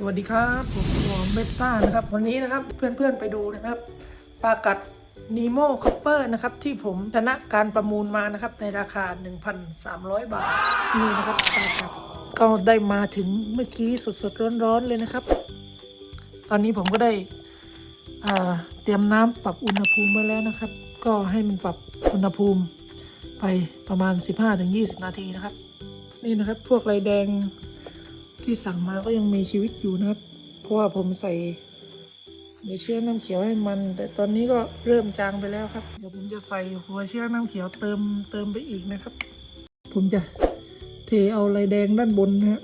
สวัสดีครับผมหัวเบต้านะครับวันนี้นะครับเพื่อนๆไปดูนะครับปลากัดนีโมคอปเปอร์นะครับที่ผมชนะการประมูลมานะครับในราคา 1,300 บาทนี่นะครับปลากัดก็ได้มาถึงเมื่อกี้สดๆร้อนๆเลยนะครับ ตอนนี้ผมก็ได้เตรียมน้ำปรับอุณหภูมิไว้แล้วนะครับ ก็ให้มันปรับอุณหภูมิไปประมาณ 15-20 นาทีนะครับ นี่นะครับพวกไรแดง ที่สั่งมาก็ยังมีชีวิตอยู่นะครับ เพราะว่าผมใส่หัวเชื้อน้ำเขียวให้มัน แต่ตอนนี้ก็เริ่มจางไปแล้วครับ เดี๋ยวผมจะใส่หัวเชื้อน้ำเขียวเติมเติมไปอีกนะครับ ผมจะเทเอาลายแดงด้านบนนะคร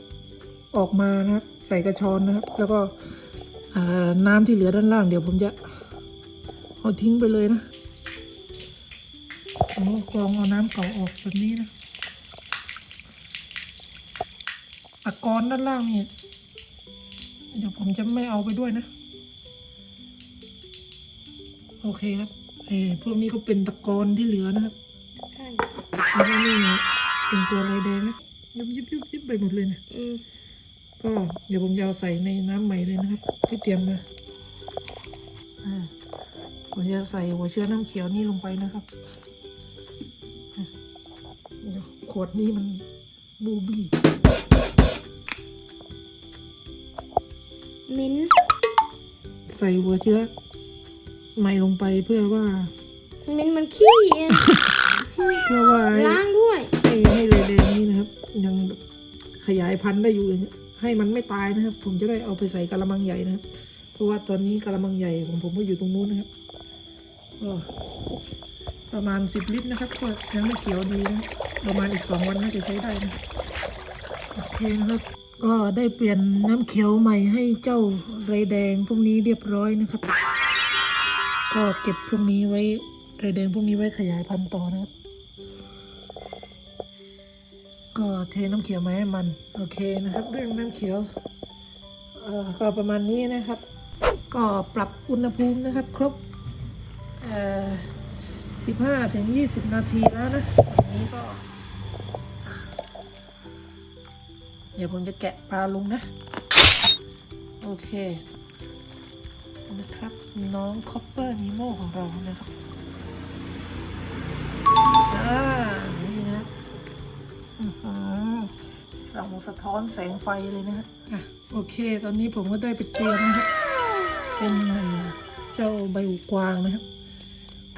ออกมานะครับ ใส่กระชอนนะครับ แล้วก็น้ำที่เหลือด้านล่าง เดี๋ยวผมจะเอาทิ้งไปเลยนะผมก็กรองเอาน้ำเก่าออกแบบนี้นะ ตะกอนด้านล่างนี่เดี๋ยวผมจะไม่เอาไปด้วยนะ โอเคครับเออพวกนี้ก็เป็นตะกอนที่เหลือนะครับใช่แล้วก็นี่เป็นตัวลายแดงนะยุบยิบยุบยิบไปหมดเลยนะอืมก็เดี๋ยวผมจะเอาใส่ในน้ำใหม่เลยนะครับ ที่เตรียมมาอ่าผมจะใส่หัวเชื้อน้ำเขียวนี่ลงไปนะครับอะเดี๋ยวขวดนี้มันบูบี้ มิ้นท์ใส่หัวเชื้อใหม่ลงไปเพื่อว่า มิ้นท์มันขี้อะเพื่อว่าให้ล้างด้วย ให้ให้เลยแดงนี่นะครับ ยังแบบขยายพันธุ์ได้อยู่อย่างเงี้ยให้มันไม่ตายนะครับ ผมจะได้เอาไปใส่กระมังใหญ่นะครับ เพราะว่าตอนนี้กระมังใหญ่ของผมก็อยู่ตรงนู้นนะครับก็ประมาณสิบลิตรนะครับก็ยังไม่เขียวดีนะประมาณอีกสองวันน่าจะใช้ได้นะโอเคนะครับ ก็ได้เปลี่ยนน้ำเขียวใหม่ให้เจ้าไรแดงพวกนี้เรียบร้อยนะครับ ก็เก็บพวกนี้ไว้ไรแดงพวกนี้ไว้ขยายพันธุ์ต่อนะครับ ก็เทน้ำเขียวมาให้มันโอเคนะครับ เรื่องน้ำเขียวก็ประมาณนี้นะครับ ก็ปรับอุณหภูมินะครับ ครบ15-20 นาทีแล้วนะนี้ก็ ดี๋ยวผมจะแกะปลาลุงนะ โอเค นะครับ น้องคอปเปอร์นีโมของเรานะครับอ่านี่นะอื้อหือส่องสะท้อนแสงไฟเลยนะครับอะโอเค ตอนนี้ผมก็ได้ไปเตรียมนะครับเป็นเจ้าใบหูกวางนะครับ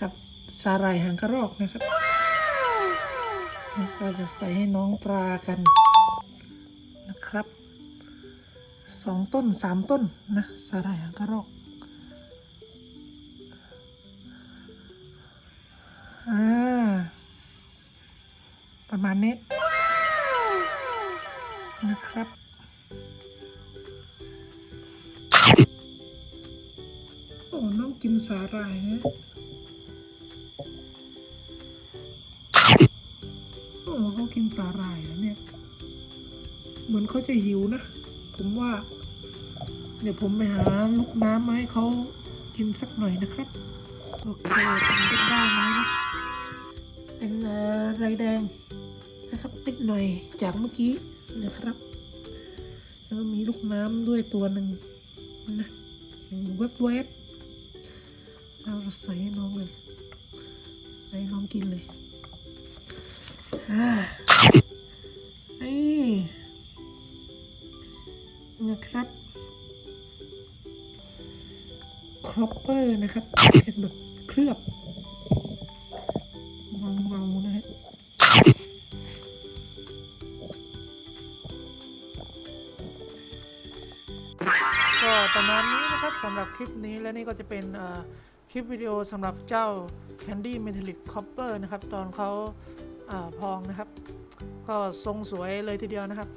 กับสาหร่ายหางกระรอกนะครับก็จะใส่ให้น้องปลากัน นะครับสองต้นสามต้นนะสาหร่ายหางกระรอกอประมาณนี้นะครับ โอ้น้องกินสาหร่ายนะโอ้เขากินสาหร่ายแล้วเนี่ย เหมือนเขาจะหิวนะ ผมว่า เดี๋ยวผมไปหาลูกน้ำมาให้เขากินสักหน่อยนะครับ โอเคผมจะได้ไหมนะเป็นอ่อไรแดงนะครับนิดหน่อยจากเมื่อกี้นะครับ แล้วมีลูกน้ำด้วยตัวหนึ่งนะเว็บเว็บเอาใส่ให้น้องเลย ใส่ให้น้องกินเลย อ่านี่ นะครับครอปเปอร์นะครับเป็นแบบเคลือบเมาๆนะฮะก็ประมาณนี้นะครับสำหรับคลิปนี้และนี่ก็จะเป็นเอ่อคลิปวิดีโอสำหรับเจ้า Candy Metallic Copper นะครับ ตอนเขาอาพองนะครับ ก็ทรงสวยเลยทีเดียวนะครับ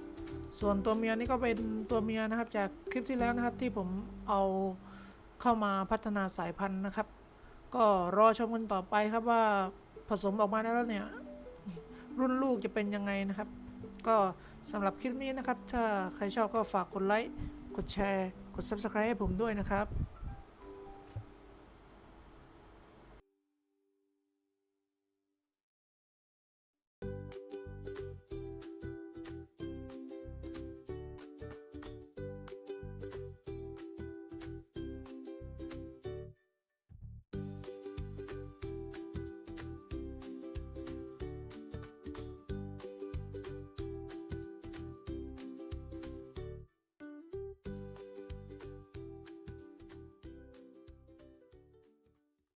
ส่วนตัวเมียนี่ก็เป็นตัวเมียนะครับ จากคลิปที่แล้วนะครับที่ผมเอาเข้ามาพัฒนาสายพันธุ์นะครับ ก็รอชมกันต่อไปครับว่าผสมออกมาแล้วเนี่ย รุ่นลูกจะเป็นยังไงนะครับ ก็สำหรับคลิปนี้นะครับ ถ้าใครชอบก็ฝากกดไลค์ กดแชร์ กด Subscribe ให้ผมด้วยนะครับ